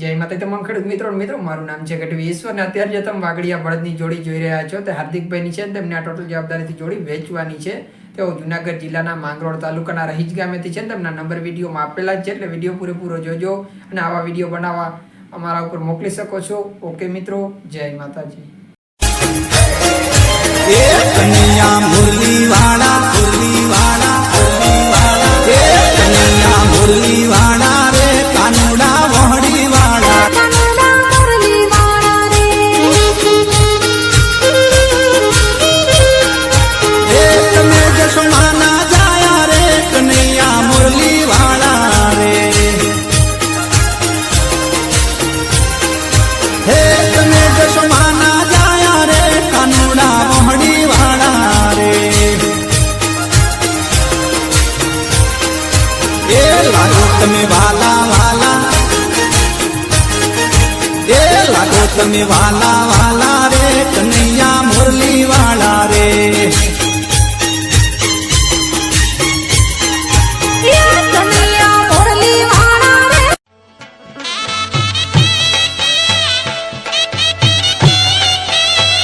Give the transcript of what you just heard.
જય માતા તમામ ખેડૂત મિત્રો મિત્રો, મારું નામ છે ગઢવી ઈશ્વર અને અત્યારે જે તમે વાગડિયા બળદની જોડી જોઈ રહ્યા છો તે હાર્દિકભાઈની છે તેમને આ ટોટલ જવાબદારીથી જોડી વેચવાની છે. તેઓ જુનાગઢ જિલ્લાના માંગરોળ તાલુકાના રહીજ ગામેથી છે તેમના નંબર વિડીયોમાં આપેલા જ છે એટલે વીડિયો પૂરેપૂરો જોજો અને આવા વીડિયો બનાવવા અમારા ઉપર મોકલી શકો છો. ઓકે મિત્રો, જય માતાજી. જશોમાના જાયા રે, કાનુડા વહડી વાળા રે. એ લાગો તમે વાલા વાલા. એ લાગો તમે વાલા વાલા